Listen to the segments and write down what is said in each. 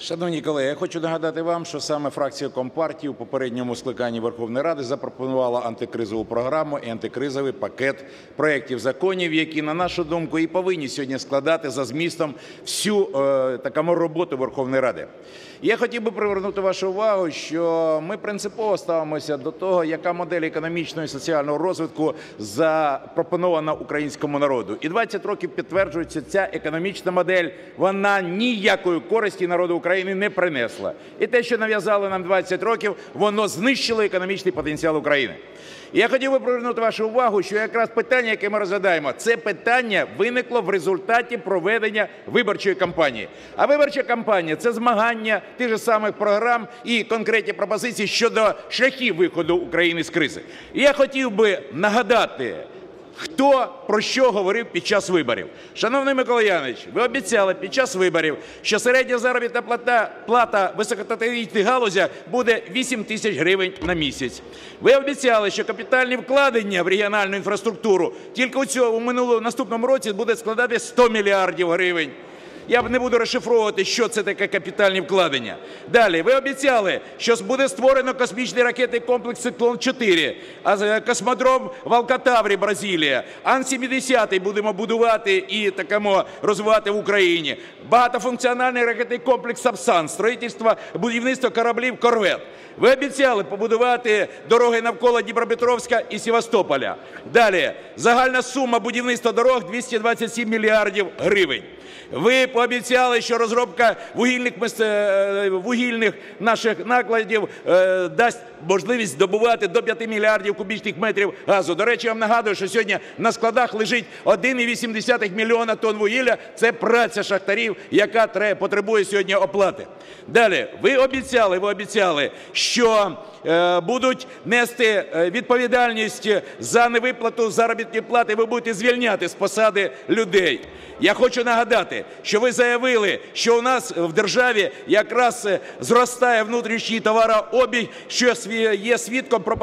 Шановні колеги, я хочу нагадати вам, що саме фракція Компартії у попередньому скликанні Верховної Ради запропонувала антикризову програму і антикризовий пакет проєктів законів, які, на нашу думку, і повинні сьогодні складати за змістом всю е, роботу Верховної Ради. Я хотів би привернути вашу увагу, що ми принципово ставимося до того, яка модель економічного і соціального розвитку запропонована українському народу. І 20 років підтверджується, ця економічна модель вона ніякої користі народу України не принесла. І те, що нав'язали нам 20 років, воно знищило економічний потенціал України. Я хотів би привернути вашу увагу, що якраз питання, яке ми розглядаємо, це питання виникло в результаті проведення виборчої кампанії. А виборча кампанія це змагання тих же самих програм і конкретні пропозиції щодо шляхів виходу України з кризи. І я хотів би нагадати. Хто про що говорив під час виборів? Шановний Микола Янович, ви обіцяли під час виборів, що середня заробітна плата, плата високотехнологічних галузя буде 8 тисяч гривень на місяць. Ви обіцяли, що капітальні вкладення в регіональну інфраструктуру тільки у цьому минулому наступному році буде складати 100 мільярдів гривень. Я не буду розшифровувати, що це таке капітальні вкладення. Далі, ви обіцяли, що буде створено космічний ракетний комплекс «Циклон-4», а космодром в Бразилія, Ан-70 будемо будувати і такому розвивати в Україні. Багатофункціональний ракетний комплекс «Сапсан», строїтельство, будівництво кораблів «Корвет». Ви обіцяли побудувати дороги навколо Дніпропетровська і Севастополя. Далі, загальна сума будівництва дорог 227 мільярдів гривень. Ви пообіцяли, що розробка вугільних е, вугільних наших накладів е, дасть можливість добувати до 5 мільярдів кубічних метрів газу. До речі, я вам нагадую, що сьогодні на складах лежить 1,8 мільйона тонн вугілля. Це праця шахтарів, яка потребує сьогодні оплати. Далі, ви обіцяли, ви обіцяли, що е, будуть нести відповідальність за невиплату заробітної плати. Ви будете звільняти з посади людей. Я хочу нагадати, що ви заявили, що у нас в державі якраз зростає внутрішній товарообіг, що є свідком про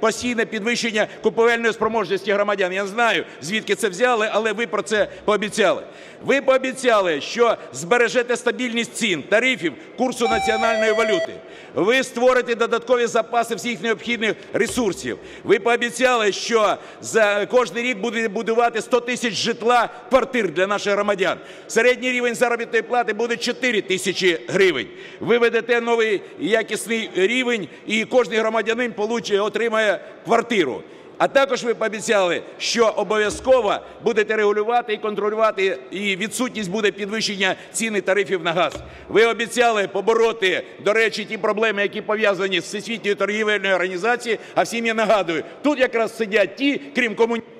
постійне підвищення купівельної спроможності громадян. Я не знаю, звідки це взяли, але ви про це пообіцяли. Ви пообіцяли, що збережете стабільність цін, тарифів, курсу національної валюти. Ви створите додаткові запаси всіх необхідних ресурсів. Ви пообіцяли, що за кожний рік буде будувати 100 тисяч житла, квартир для наших громадян. Середній рівень заробітної плати буде 4 тисячі гривень. Ви ведете новий якісний рівень, і кожний громадянин отримає квартиру. А також ви пообіцяли, що обов'язково будете регулювати і контролювати, і відсутність буде підвищення ціни тарифів на газ. Ви обіцяли побороти, до речі, ті проблеми, які пов'язані з Всесвітньою торгівельною організацією. А всім я нагадую, тут якраз сидять ті, крім комуністів,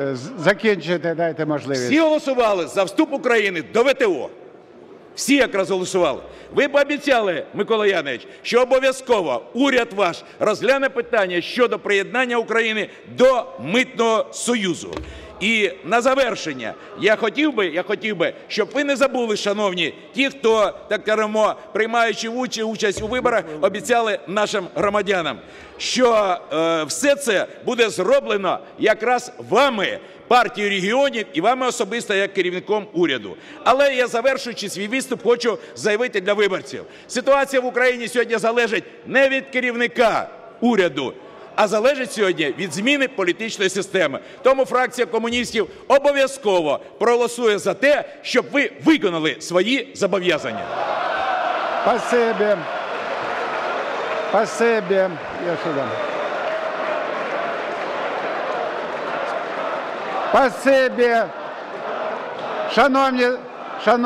Е, Закінчити дайте можливість. всі голосували за вступ України до ВТО. Всі якраз голосували. Ви пообіцяли, Микола Янович, що обов'язково уряд ваш розгляне питання щодо приєднання України до Митного Союзу. І на завершення я хотів би, я хотів би, щоб ви не забули, шановні, ті, хто так кажемо, приймаючи участь у виборах, обіцяли нашим громадянам, що е, все це буде зроблено якраз вами, партією регіонів і вами особисто як керівником уряду. Але я завершуючи свій виступ, хочу заявити для виборців: ситуація в Україні сьогодні залежить не від керівника уряду а залежить сьогодні від зміни політичної системи. Тому фракція комуністів обов'язково проголосує за те, щоб ви виконали свої зобов'язання. Спасибі. Спасибі. Я сюди. Спасибі. Шановні, шановні.